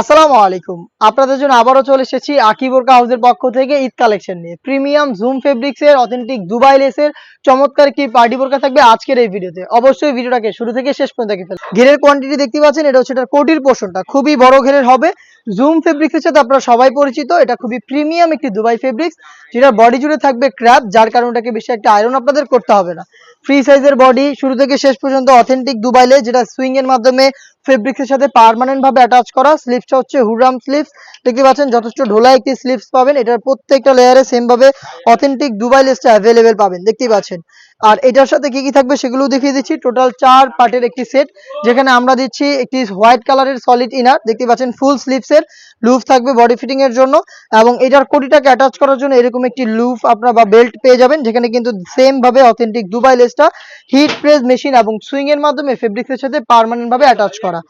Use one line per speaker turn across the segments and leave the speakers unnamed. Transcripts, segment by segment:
আসসালামু আলাইকুম। আপনাদের জন্য আবারও চলে এসেছি আকিবরকা হাউসের পক্ষ থেকে ঈদ কালেকশন নিয়ে। প্রিমিয়াম জুম ফেব্রিক্স এর অথেন্টিক দুবাই লেসের চমৎকার কি পার্টি বোরকা থাকবে আজকের এই ভিডিওতে। অবশ্যই ভিডিওটাকে শুরু থেকে শেষ পর্যন্ত দেখে ফেলুন। ঘেরের কোয়ান্টিটি দেখতে পাচ্ছেন, এটা হচ্ছে এটা কোটির পোর্শনটা খুবই বড় ঘেরের হবে। জুম ফেব্রিক্সের সাথে আপনারা সবাই পরিচিত। এটা খুবই প্রিমিয়াম একটি দুবাই ফেব্রিক্স যেটা বডি জুড়ে থাকবে ক্র্যাপ যার কারণে এটাকে বেশি একটা আয়রন আপনাদের করতে হবে না। ফ্রি সাইজের বডি শুরু থেকে শেষ পর্যন্ত অথেন্টিক দুবাইলে যেটা সুইং এর মাধ্যমে ফেব্রিক্সের সাথে পার্মানেন্ট ভাবে অ্যাটাচ করা। স্লিপসটা হচ্ছে হুরাম স্লিপস দেখতে পাচ্ছেন যথেষ্ট ঢোলা একটি স্লিপস পাবেন। এটার প্রত্যেকটা লেয়ারে সেম ভাবে অথেন্টিক দুবাই লেসটা অ্যাভেলেবেল পাবেন। দেখতেই পাচ্ছেন। আর এটার সাথে কি কি থাকবে সেগুলো দেখিয়ে দিচ্ছি। টোটাল চার পার্টের একটি সেট যেখানে আমরা দিচ্ছি একটি হোয়াইট কালারের সলিড ইনার দেখতে পাচ্ছেন ফুল স্লিপসের লুফ থাকবে বডি ফিটিং এর জন্য। এবং এটার কোটিটাকে অ্যাটাচ করার জন্য এরকম একটি লুফ আপনারা বা বেল্ট পেয়ে যাবেন, যেখানে কিন্তু সেম ভাবে অথেন্টিক দুবাই লেসটা হিট প্রেস মেশিন এবং সুইং এর মাধ্যমে ফেব্রিক্সের সাথে পার্মানেন্ট ভাবে অ্যাটাচ করা।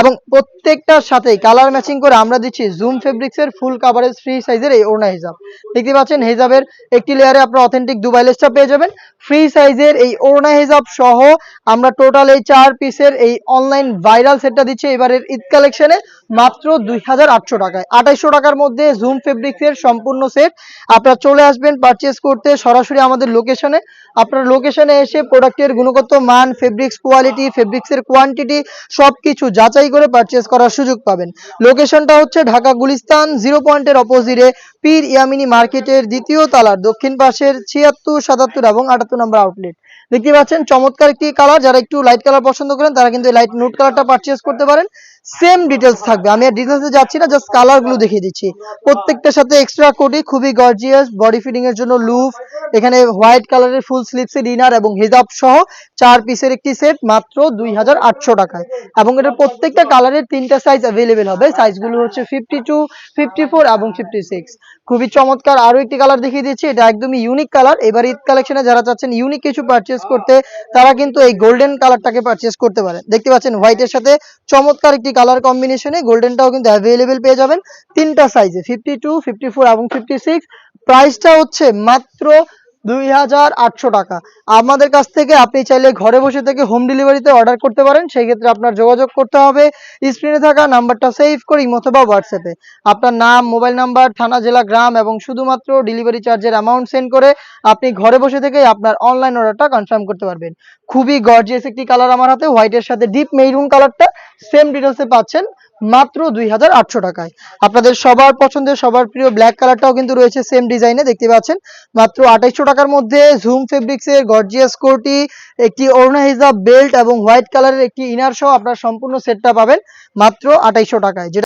এবং প্রত্যেকটার সাথে কালার ম্যাচিং করে আমরা দিচ্ছি জুম ফেব্রিক্স এর ফুল কাভারেজ ফ্রি সাইজের এই ওড়না হিজাব। দেখতে পাচ্ছেন হিজাবের একটি লেয়ারে আপনারা অথেন্টিক দুবাই লেসটা পেয়ে যাবেন। ফ্রি সাইজের এই ওড়না হিজাব সহ আমরা টোটাল এই চার পিসের এই অনলাইন ভাইরাল সেটটা দিচ্ছি এবারের ঈদ কালেকশনে মাত্র দুই হাজার আটশো টাকায়। আঠাইশশো টাকার মধ্যে জুম ফেব্রিক্স এর সম্পূর্ণ সেট আপনারা চলে আসবেন পারচেস করতে সরাসরি আমাদের লোকেশনে আপনার লোকেশনে এসে প্রোডাক্টের গুণগত মান ফেব্রিক্স কোয়ালিটি ফেব্রিক্সের কোয়ান্টিটি সবকিছু যাচাই করে পারচেস করার সুযোগ পাবেন। লোকেশনটা হচ্ছে ঢাকা গুলিস্তান জিরো পয়েন্টের অপোজিটে পীর ইয়ামিনী মার্কেটের দ্বিতীয় তালার দক্ষিণ পাশের ছিয়াত্তর, সাতাত্তর এবং আটাত্তর নম্বর আউটলেট দেখতে পাচ্ছেন, চমৎকার একটি কালার যারা একটু লাইট কালার পছন্দ করেন, তারা কিন্তু লাইট নোট কালারটা পারচেস করতে পারেন। সেম ডিটেলস থাকবে। আমি ডিটেলসে যাচ্ছি না জাস্ট কালারগুলো দেখিয়ে দিচ্ছি। প্রত্যেকটার সাথে এক্সট্রা কোটি খুবই গর্জিয়াস বডি ফিটিং এর জন্য লুফ এখানে হোয়াইট কালারের ফুল স্লিপসের ইনার এবং হিজাব সহ চার পিসের একটি সেট মাত্র দুই হাজার আটশো টাকায়। এবং এটার প্রত্যেকটা কালারের তিনটা সাইজ অ্যাভেলেবেল হবে। সাইজগুলো হচ্ছে ফিফটি টু ফিফটি ফোর এবং ফিফটি সিক্স খুবই চমৎকার আরও একটি কালার দেখিয়ে দিচ্ছি। এটা একদমই ইউনিক কালার এবার ঈদ কালেকশনে যারা চাচ্ছেন ইউনিক কিছু পারচেস করতে, তারা কিন্তু এই গোল্ডেন কালারটাকে পারচেস করতে পারে দেখতে পাচ্ছেন হোয়াইটের সাথে চমৎকার একটি কালার কম্বিনেশনে গোল্ডেনটাও কিন্তু অ্যাভেলেবেল পেয়ে যাবেন। তিনটা সাইজে ফিফটি টু ফিফটি ফোর এবং ফিফটি সিক্স প্রাইসটা হচ্ছে মাত্র দুই হাজার আটশো টাকা। আমাদের কাছ থেকে আপনি চাইলে ঘরে বসে থেকে হোম ডেলিভারিতে অর্ডার করতে পারেন। সেই ক্ষেত্রে আপনার যোগাযোগ করতে হবে। স্ক্রিনে থাকা নাম্বারটা সেভ করে অথবা হোয়াটসঅ্যাপে আপনার নাম মোবাইল নাম্বার থানা, জেলা, গ্রাম এবং শুধুমাত্র ডেলিভারি চার্জের অ্যামাউন্ট সেন্ড করে আপনি ঘরে বসে থেকেই আপনার অনলাইন অর্ডারটা কনফার্ম করতে পারবেন। খুবই গর্জিয়াস একটি কালার আমার হাতে হোয়াইটের সাথে ডিপ মেরুন কালারটা সেম ডিটেলসে পাচ্ছেন। মাত্র দুই হাজার আটশো টাকায়। আপনাদের সবার পছন্দের, সবার প্রিয় ব্ল্যাক কালারটাও কিন্তু রয়েছে সেম ডিজাইনে দেখতে পাচ্ছেন। মাত্র আঠাইশশো টাকার মধ্যে জুম ফেব্রিক্স এর গর্জিয়াস কোটি, একটি অরুণা হিজাব বেল্ট এবং হোয়াইট কালারের একটি ইনার সহ আপনার সম্পূর্ণ সেটটা পাবেন মাত্র আঠাইশশো টাকায়। যেটা